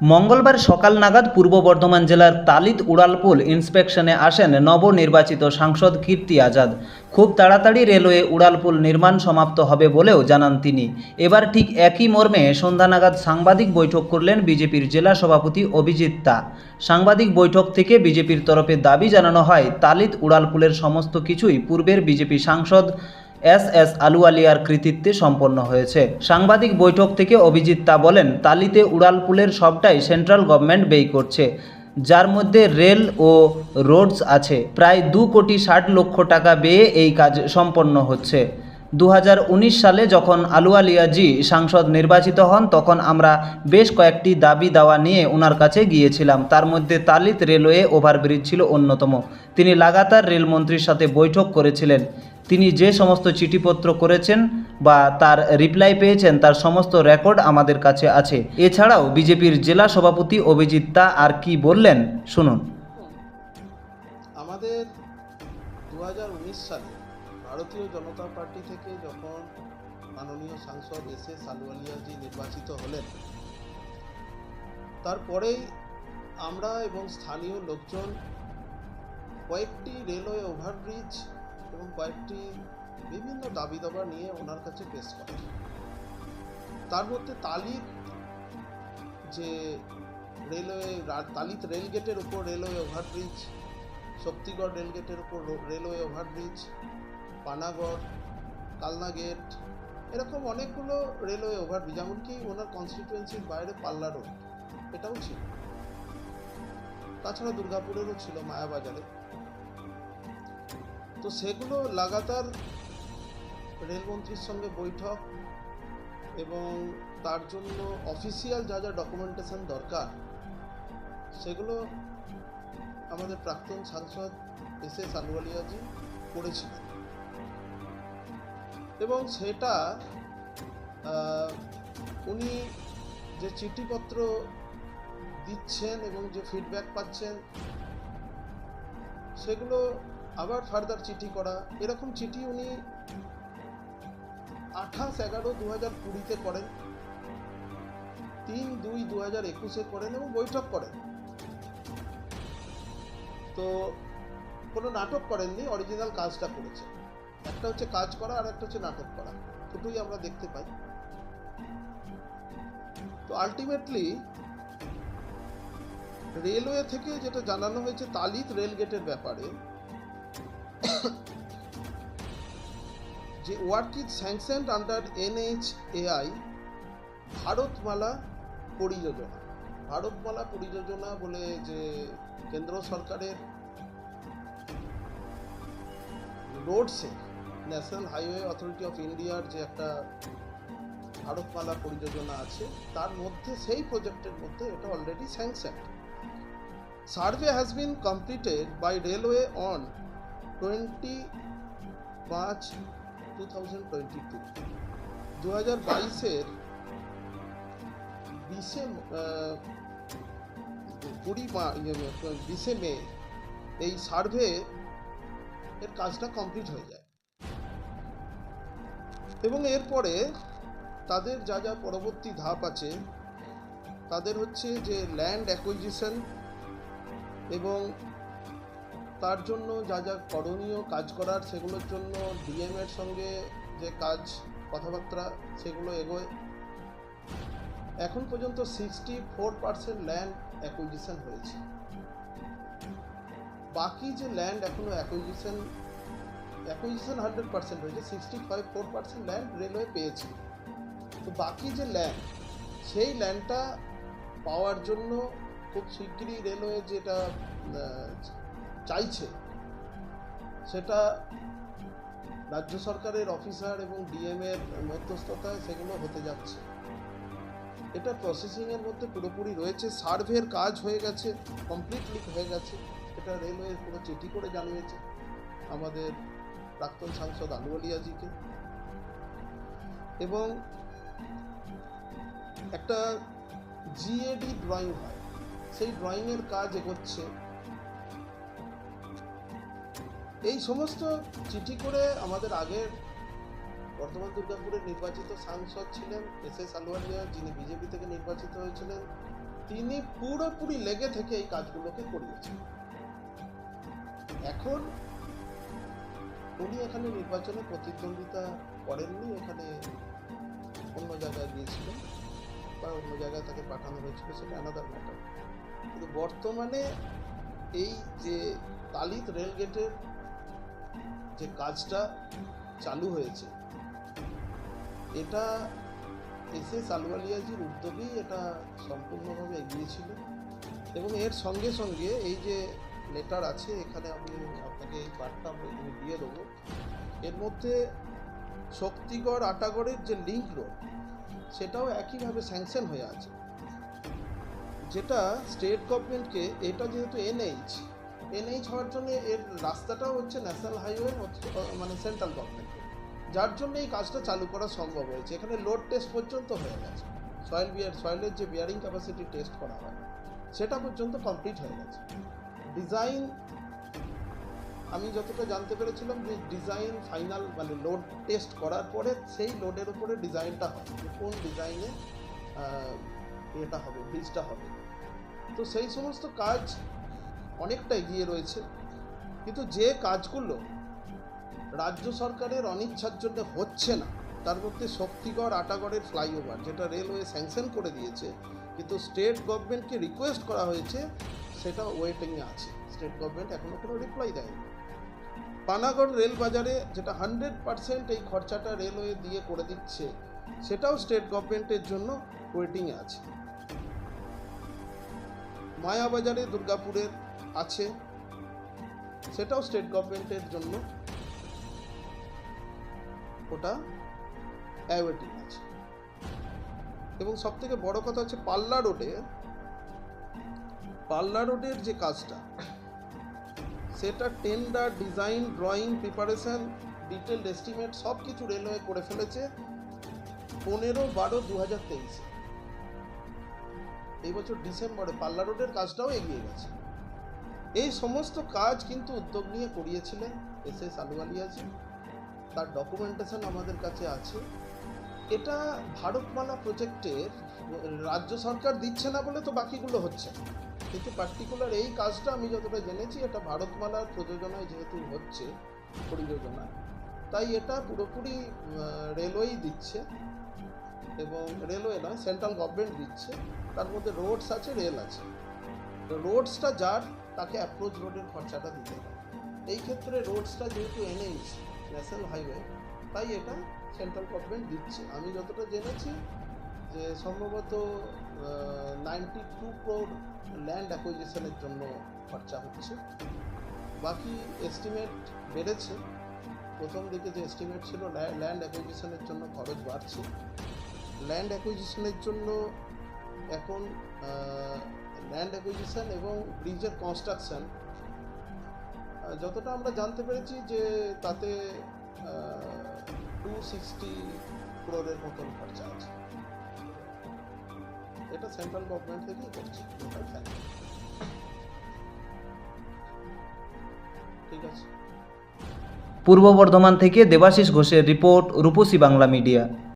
মঙ্গলবার সকাল নাগাদ পূর্ব বর্ধমান জেলার তালিত উড়ালপুল ইন্সপেকশনে আসেন নবনির্বাচিত সাংসদ কীর্তি আজাদ। খুব তাড়াতাড়ি রেলওয়ে উড়ালপুল নির্মাণ সমাপ্ত হবে বলেও জানান তিনি। এবার ঠিক একই মর্মে সন্ধ্যা নাগাদ সাংবাদিক বৈঠক করলেন বিজেপির জেলা সভাপতি অভিজিৎ তা। সাংবাদিক বৈঠক থেকে বিজেপির তরফে দাবি জানানো হয়, তালিত উড়ালপুলের সমস্ত কিছুই পূর্বের বিজেপি সাংসদ এস এস আলুয়ালিয়ার কৃতিত্বে সম্পন্ন হয়েছে। সাংবাদিক বৈঠক থেকে অভিজিৎ তা বলেন, তালিতে উড়ালপুলের সবটাই সেন্ট্রাল গভর্নমেন্ট ব্যয় করছে, যার মধ্যে রেল ও রোডস আছে। প্রায় দু কোটি ষাট লক্ষ টাকা ব্যয়ে এই কাজ সম্পন্ন হচ্ছে। দু হাজার উনিশ সালে যখন আলুয়ালিয়াজি সাংসদ নির্বাচিত হন, তখন আমরা বেশ কয়েকটি দাবি দাওয়া নিয়ে ওনার কাছে গিয়েছিলাম। তার মধ্যে তালিত রেলওয়ে ওভারব্রিজ ছিল অন্যতম। তিনি লাগাতার রেলমন্ত্রীর সাথে বৈঠক করেছিলেন। তিনি যে সমস্ত চিঠিপত্র করেছেন বা তার রিপ্লাই পেয়েছেন, তার সমস্ত রেকর্ড আমাদের কাছে আছে। এছাড়াও বিজেপির জেলা সভাপতি অভিজিৎ তা আর কি বললেন, শুনুন। আমাদের দু সালে ভারতীয় জনতা পার্টি থেকে যখন মাননীয় সাংসদ এস এস আলুয়ালিয়াজি নির্বাচিত হলেন, তারপরেই আমরা এবং স্থানীয় লোকজন কয়েকটি রেলওয়ে ওভারব্রিজ এবং কয়েকটি বিভিন্ন দাবি দাবা নিয়ে ওনার কাছে পেশ করেন তার মধ্যে তালিত যে রেলওয়ে তালিত রেলগেটের উপর রেলওয়ে ওভারব্রিজ, শক্তিগড় রেলগেটের উপর railway overbridge Panagarh, Kalna gate, এরকম অনেকগুলো রেলওয়ে ওভারব্রিজ এমনকি ওনার কনস্টিটুয়েন্সির বাইরে পাল্লা রোড এটাও ছিল। তাছাড়া দুর্গাপুরেরও ছিল মায়াবাজারে। তো সেগুলো লাগাতার রেলমন্ত্রীর সঙ্গে বৈঠক এবং তার জন্য অফিসিয়াল যা যা ডকুমেন্টেশন দরকার, সেগুলো আমাদের প্রাক্তন সাংসদ এস এস আলুয়ালিয়াজি করেছিলেন। এবং সেটা উনি যে চিঠিপত্র দিচ্ছেন এবং যে ফিডব্যাক পাচ্ছেন, সেগুলো আবার ফার্দার চিঠি করা। এরকম চিঠি উনি আঠাশ এগারো দু হাজার কুড়িতে করেন, তিন দুই দু হাজার একুশে করেন এবং বৈঠক করেন। তো কোনো নাটক করেননি অরিজিনাল কাজটা করেছেন। একটা হচ্ছে কাজ করা আর একটা হচ্ছে নাটক করা। দুটোই আমরা দেখতে পাই। তো আলটিমেটলি রেলওয়ে থেকে যেটা জানানো হয়েছে তালিত রেল গেটের ব্যাপারে, যে work is sanctioned under NHAI Bharatmala Pariyojana. Bharatmala Pariyojana বলে যে কেন্দ্র সরকারের রোডসে ন্যাশনাল হাইওয়ে অথরিটি অফ ইন্ডিয়ার যে একটা ভারতমালা পরিযোজনা আছে তার মধ্যে সেই প্রজেক্টের মধ্যে এটা already sanction survey has been completed by railway on twenty পাঁচ টু থাউজেন্ড টোয়েন্টি টু দু হাজার বাইশের বিশে কুড়ি ইয়ে, বিশে মে এই সার্ভে এর কাজটা কমপ্লিট হয়ে যায়। এবং এরপরে তাদের যা যা পরবর্তী ধাপ আছে, তাদের হচ্ছে যে ল্যান্ড অ্যাকুইজিশন এবং তার জন্য যা যা করণীয় কাজ করার, সেগুলোর জন্য ডিএম এর সঙ্গে যে কাজ, কথাবার্তা, সেগুলো এগোয়। এখন পর্যন্ত sixty four percent land acquisition হয়েছে। বাকি যে ল্যান্ড এখনও অ্যাকুইজিশন অ্যাকুইজিশন হান্ড্রেড পার্সেন্ট হয়েছে sixty five four percent land railway পেয়েছে। তো বাকি যে ল্যান্ড সেই ল্যান্ডটা পাওয়ার জন্য খুব শিগগিরই রেলওয়ে যেটা চাইছে, সেটা রাজ্য সরকারের অফিসার এবং ডিএম এর মধ্যস্থতায় সেগুলো হতে যাচ্ছে। এটা প্রসেসিং এর মধ্যে পুরোপুরি রয়েছে সার্ভের কাজ হয়ে গেছে কমপ্লিটলি হয়ে গেছে, এটা রেলওয়ে পুরো চিঠি করে জানিয়েছে। আমাদের প্রাক্তন সাংসদ আলু আলিয়াজিকে। এবং একটা জিএডি ড্রয়িং হয়। সেই ড্রয়িংয়ের কাজ এগোচ্ছে। এই সমস্ত চিঠি করে আমাদের আগের বর্তমান দুর্গাপুরের নির্বাচিত সাংসদ ছিলেন এস এস আলুয়ালিয়া যিনি বিজেপি থেকে নির্বাচিত হয়েছিলেন, তিনি পুরোপুরি লেগে থেকে এই কাজগুলোকে করিয়েছেন। এখন উনি এখানে নির্বাচনে প্রতিদ্বন্দ্বিতা করেননি, এখানে অন্য জায়গায় গিয়েছিলেন বা অন্য জায়গায় তাকে পাঠানো হয়েছিল সেটা আলাদা ম্যাটার কিন্তু বর্তমানে এই যে তালিত রেলগেটের যে কাজটা চালু হয়েছে, এটা এস এস আলওয়ালিয়াজির উদ্যোগেই এটা সম্পূর্ণভাবে এগিয়েছিল এবং এর সঙ্গে সঙ্গে এই যে লেটার আছে, এখানে আমি আপনাকে এই পার্টটা আমি এখানে দিয়ে দেবো। এর মধ্যে শক্তিগড় আটাগড়ের যে লিঙ্ক রোড সেটাও একইভাবে স্যাংশন হয়ে আছে। যেটা স্টেট গভর্নমেন্টকে এটা যেহেতু এনএইচ এনএইচ হওয়ার জন্য এর রাস্তাটাও হচ্ছে ন্যাশনাল হাইওয়ে মানে সেন্ট্রাল গভর্নমেন্টের যার জন্য এই কাজটা চালু করা সম্ভব হয়েছে। এখানে লোড টেস্ট পর্যন্ত হয়ে গেছে। সয়েল বিয়ার সয়েলের যে বিয়ারিং ক্যাপাসিটি টেস্ট করা হয়, সেটা পর্যন্ত কমপ্লিট হয়ে গেছে। ডিজাইন, আমি যতটা জানতে পেরেছিলাম যে ডিজাইন ফাইনাল মানে লোড টেস্ট করার পরে সেই লোডের উপরে ডিজাইনটা যে কোন ডিজাইনে এটা হবে ব্রিজটা হবে। তো সেই সমস্ত কাজ অনেকটা এগিয়ে রয়েছে। কিন্তু যে কাজগুলো রাজ্য সরকারের অনিচ্ছার জন্য হচ্ছে না, তার মধ্যে শক্তিগড়, আটাগড়ের ফ্লাইওভার, যেটা রেলওয়ে স্যাংশন করে দিয়েছে, কিন্তু স্টেট গভর্নমেন্টকে রিকোয়েস্ট করা হয়েছে সেটা ওয়েটিংয়ে আছে। স্টেট গভর্নমেন্ট এখনও কোনো রিপ্লাই দেয়নি। পানাগড় রেল বাজারে যেটা হান্ড্রেড পার্সেন্ট এই খরচাটা রেলওয়ে দিয়ে করে দিচ্ছে, সেটাও স্টেট গভর্নমেন্টের জন্য ওয়েটিংয়ে আছে। মায়াবাজারে দুর্গাপুরের আছে, সেটাও স্টেট গভর্নমেন্টের জন্য ওটা অ্যাওয়েটিং আছে। এবং সব থেকে বড় কথা হচ্ছে পাল্লা রোডে পাল্লা রোডের যে কাজটা, সেটা tender, design, drawing, preparation detailed estimate সব কিছু রেলওয়ে করে ফেলেছে পনেরো বারো দু হাজার তেইশে। এই বছর ডিসেম্বরে পাল্লা রোডের কাজটাও এগিয়ে গেছে। এই সমস্ত কাজ কিন্তু উদ্যোগ নিয়ে করিয়েছিলেন এস এস আলুয়ালিয়াজি তার ডকুমেন্টেশন আমাদের কাছে আছে। এটা ভারতমালা প্রজেক্টের রাজ্য সরকার দিচ্ছে না বলে তো বাকিগুলো হচ্ছে। না। কিন্তু পার্টিকুলার এই কাজটা আমি যতটা জেনেছি, এটা ভারতমালার প্রযোজনায় যেহেতু হচ্ছে, পরিযোজনা, তাই এটা পুরোপুরি রেলওয়েই দিচ্ছে এবং রেলওয়ে নয় সেন্ট্রাল গভর্নমেন্ট দিচ্ছে। তার মধ্যে রোডস আছে রেল আছে। রোডসটা যার, তাকে অ্যাপ্রোচ রোডের খরচাটা দিতে হবে। এই ক্ষেত্রে রোডসটা যেহেতু এনএইচ ন্যাশনাল হাইওয়ে তাই এটা সেন্ট্রাল গভর্নমেন্ট দিচ্ছে। আমি যতটা জেনেছি যে সম্ভবত নাইনটি টু ক্রোড ল্যান্ড অ্যাকুইজিশনের জন্য খরচা হচ্ছে। বাকি এস্টিমেট বেড়েছে। প্রথম দিকে যে এস্টিমেট ছিল ল্যান্ড অ্যাকুইজিশনের জন্য খরচ বাড়ছে। ল্যান্ড অ্যাকুইজিশনের জন্য এখন ল্যান্ড অ্যাকুইজিশন এবং ব্রিজের কনস্ট্রাকশন যতটা আমরা জানতে পেরেছি যে তাতে টু সিক্সটি ক্রোরের মতন খরচা আছে। এটা সেন্ট্রাল গভর্নমেন্ট থেকেই করছে। ঠিক আছে পূর্ব বর্ধমান থেকে দেবাশিস ঘোষের রিপোর্ট রূপসী বাংলা মিডিয়া